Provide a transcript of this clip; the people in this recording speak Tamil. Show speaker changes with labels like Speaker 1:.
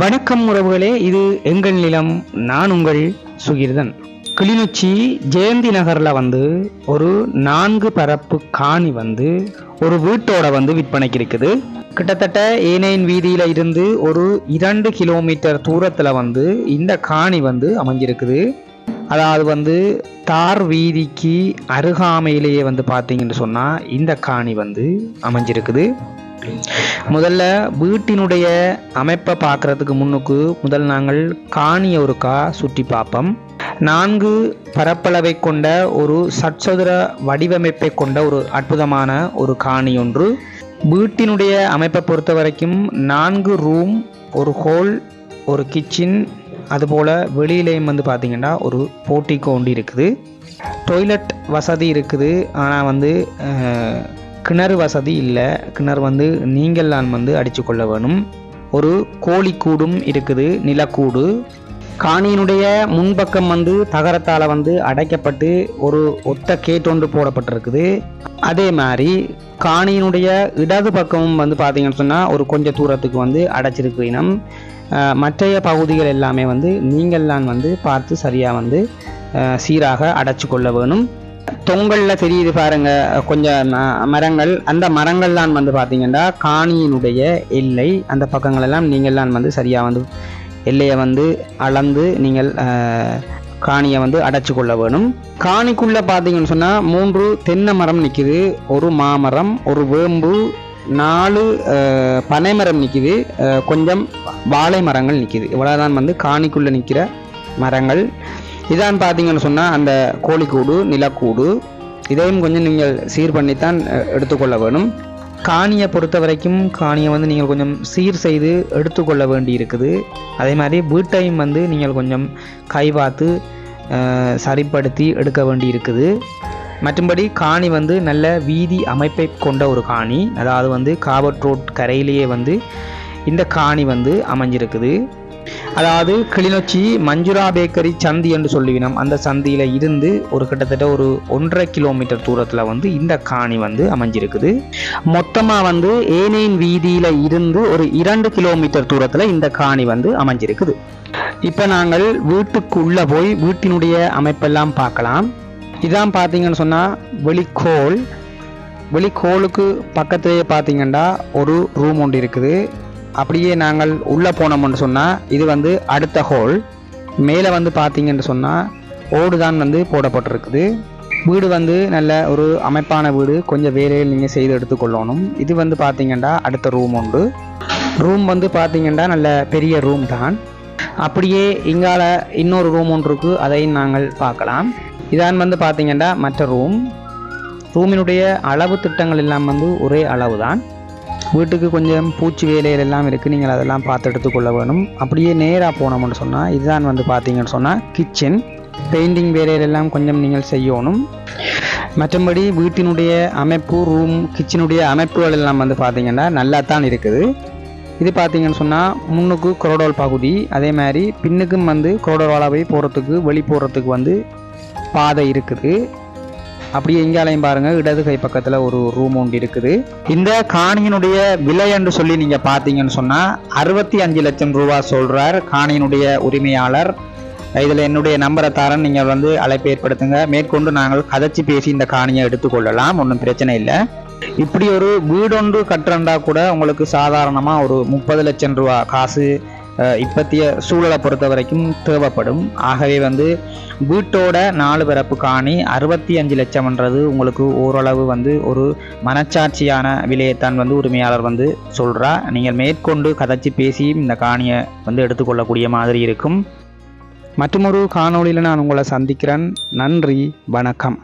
Speaker 1: வணக்கம் உறவுகளே இது எங்கள் நிலம் நான் உங்கள் சுகிர்தன். கிளிநொச்சி ஜெயந்தி நகரில் வந்து ஒரு நான்கு பரப்பு காணி வந்து ஒரு வீட்டோட வந்து விற்பனைக்கு இருக்குது. கிட்டத்தட்ட ஏனையின் வீதியில் இருந்து ஒரு இரண்டு கிலோமீட்டர் தூரத்தில் வந்து இந்த காணி வந்து அமைஞ்சிருக்குது. அதாவது வந்து தார் வீதிக்கு அருகாமையிலேயே வந்து பார்த்தீங்கன்னு சொன்னால் இந்த காணி வந்து அமைஞ்சிருக்குது. முதல்ல வீட்டினுடைய அமைப்பை பார்க்குறதுக்கு முன்னுக்கு முதல் நாங்கள் காணியை ஒருக்கா சுற்றி பார்ப்போம். நான்கு பரப்பளவை கொண்ட ஒரு சட்சதுர வடிவமைப்பை கொண்ட ஒரு அற்புதமான ஒரு காணி ஒன்று. வீட்டினுடைய அமைப்பை பொறுத்த வரைக்கும் நான்கு ரூம் ஒரு ஹோல் ஒரு கிச்சன் அதுபோல் வெளியிலையும் வந்து பார்த்திங்கன்னா ஒரு போட்டிக்கோ ஒன்று இருக்குது. டொய்லெட் வசதி இருக்குது. ஆனால் வந்து கிணறு வசதி இல்லை. கிணறு வந்து நீங்கள் நான் வந்து அடித்து கொள்ள வேணும். ஒரு கோழி கூடும் இருக்குது நிலக்கூடு. காணியினுடைய முன்பக்கம் வந்து தகரத்தால் வந்து அடைக்கப்பட்டு ஒரு ஒத்த கேட் ஒன்று போடப்பட்டிருக்குது. அதே மாதிரி காணியினுடைய இடது பக்கமும் வந்து பார்த்தீங்கன்னு சொன்னால் ஒரு கொஞ்சம் தூரத்துக்கு வந்து அடைச்சிருக்கு இனம். மற்றைய பகுதிகள் எல்லாமே வந்து நீங்கள் தான் வந்து பார்த்து சரியாக வந்து சீராக அடைச்சு கொள்ள வேணும். தொங்கல்ல தெரியுது பாருங்க. கொஞ்சம் மரங்கள். அந்த மரங்கள்லாம் வந்து பார்த்தீங்கன்னா காணியினுடைய எல்லை அந்த பக்கங்கள் எல்லாம் நீங்கள்லாம் வந்து சரியாக வந்து எல்லையை வந்து அளந்து நீங்கள் காணியை வந்து அடைச்சி கொள்ள வேணும். காணிக்குள்ளே பார்த்தீங்கன்னு சொன்னால் மூன்று தென்னை மரம் நிற்கிது ஒரு மாமரம் ஒரு வேம்பு நாலு பனைமரம் நிற்கிது கொஞ்சம் வாழை மரங்கள் நிற்கிது இவ்வளோதான் வந்து காணிக்குள்ளே நிற்கிற மரங்கள். இதான் பார்த்தீங்கன்னு சொன்னால் அந்த கோழிக்கூடு நிலக்கூடு இதையும் கொஞ்சம் நீங்கள் சீர் பண்ணித்தான் எடுத்துக்கொள்ள வேணும். காணியை பொறுத்த வரைக்கும் காணியை வந்து நீங்கள் கொஞ்சம் சீர் செய்து எடுத்துக்கொள்ள வேண்டி இருக்குது அதே மாதிரி வீட்டையும் வந்து நீங்கள் கொஞ்சம் கை பார்த்து சரிப்படுத்தி எடுக்க வேண்டி இருக்குது மற்றும்படி காணி வந்து நல்ல வீதி அமைப்பை கொண்ட ஒரு காணி. அதாவது வந்து காபட் ரோட் கரையிலேயே வந்து இந்த காணி வந்து அமைஞ்சிருக்குது. அதாவது கிளிநொச்சி மஞ்சுரா பேக்கரி சந்தி என்று சொல்லுவினோம். அந்த சந்தியில் இருந்து ஒரு கிட்டத்தட்ட ஒரு ஒன்றரை கிலோமீட்டர் தூரத்தில் வந்து இந்த காணி வந்து அமைஞ்சிருக்குது. மொத்தமாக வந்து ஏனையின் வீதியில் இருந்து ஒரு இரண்டு கிலோமீட்டர் தூரத்தில் இந்த காணி வந்து அமைஞ்சிருக்குது. இப்போ நாங்கள் வீட்டுக்குள்ளே போய் வீட்டினுடைய அமைப்பெல்லாம் பார்க்கலாம். இதான் பார்த்தீங்கன்னு சொன்னால் வெளிக்கோள். வெளிக்கோளுக்கு பக்கத்திலேயே பார்த்தீங்கன்னா ஒரு ரூம் ஒன்று இருக்குது. அப்படியே நாங்கள் உள்ளே போனோம்னு சொன்னால் இது வந்து அடுத்த ஹோல் மேலே வந்து பார்த்தீங்கன்னு சொன்னால் ஓடு தான் வந்து போடப்பட்டிருக்குது. வீடு வந்து நல்ல ஒரு அமைப்பான வீடு கொஞ்சம் வேலையில் நீங்கள் செய்து எடுத்துக்கொள்ளணும் இது வந்து பார்த்தீங்கன்னா அடுத்த ரூம் உண்டு. ரூம் வந்து பார்த்தீங்கன்னா நல்ல பெரிய ரூம் தான். அப்படியே இங்கால இன்னொரு ரூம் ஒன்று இருக்கு அதையும் நாங்கள் பார்க்கலாம். இதான் வந்து பார்த்தீங்கன்னா மற்ற ரூம் ரூமினுடைய அளவு திட்டங்கள் எல்லாம் வந்து ஒரே அளவு தான். வீட்டுக்கு கொஞ்சம் பூச்சி வேலைகள் எல்லாம் இருக்குது நீங்கள் அதெல்லாம் பார்த்து எடுத்துக்கொள்ள வேணும். அப்படியே நேராக போனோம்னு சொன்னால் இதுதான் வந்து பார்த்தீங்கன்னு சொன்னால் கிச்சன் பெயிண்டிங் வேலைகள் எல்லாம் கொஞ்சம் நீங்கள் செய்யணும். மற்றபடி வீட்டினுடைய அமைப்பு ரூம் கிச்சனுடைய அமைப்புகள் எல்லாம் வந்து பார்த்திங்கன்னா நல்லா தான் இருக்குது. இது பார்த்தீங்கன்னு சொன்னால் முன்னுக்கு கொரோடோல் பகுதி அதே மாதிரி பின்னுக்கும் வந்து குரோடோல் அளவை போகிறதுக்கு வெளி போகிறதுக்கு வந்து பாதை இருக்குது. அப்படியே இங்காலையும் பாருங்க இடது கை பக்கத்தில் ஒரு ரூம் ஒன்று இருக்குது. இந்த காணியினுடைய விலை என்று சொல்லி நீங்க பார்த்தீங்கன்னு சொன்னா அறுபத்தி அஞ்சு லட்சம் ரூபா சொல்றார் காணியினுடைய உரிமையாளர். இதில் என்னுடைய நம்பரை தரேன் நீங்கள் வந்து அழைப்பு ஏற்படுத்துங்க. மேற்கொண்டு நாங்கள் கதைச்சி பேசி இந்த காணியை எடுத்துக்கொள்ளலாம் ஒன்றும் பிரச்சனை இல்லை. இப்படி ஒரு வீடொன்று கட்டுறண்டா கூட உங்களுக்கு சாதாரணமாக ஒரு முப்பது லட்சம் ரூபா காசு இப்பத்திய சூழலை பொறுத்த வரைக்கும் தேவைப்படும். ஆகவே வந்து வீட்டோட நாலு பிறப்பு காணி அறுபத்தி அஞ்சு லட்சம்ன்றது உங்களுக்கு ஓரளவு வந்து ஒரு மனச்சாட்சியான விலையைத்தான் வந்து உரிமையாளர் வந்து சொல்கிறா நீங்கள் மேற்கொண்டு கதைச்சி பேசி இந்த காணியை வந்து எடுத்துக்கொள்ளக்கூடிய மாதிரி இருக்கும். மற்றொரு காணொளியில் நான் உங்களை சந்திக்கிறேன். நன்றி வணக்கம்.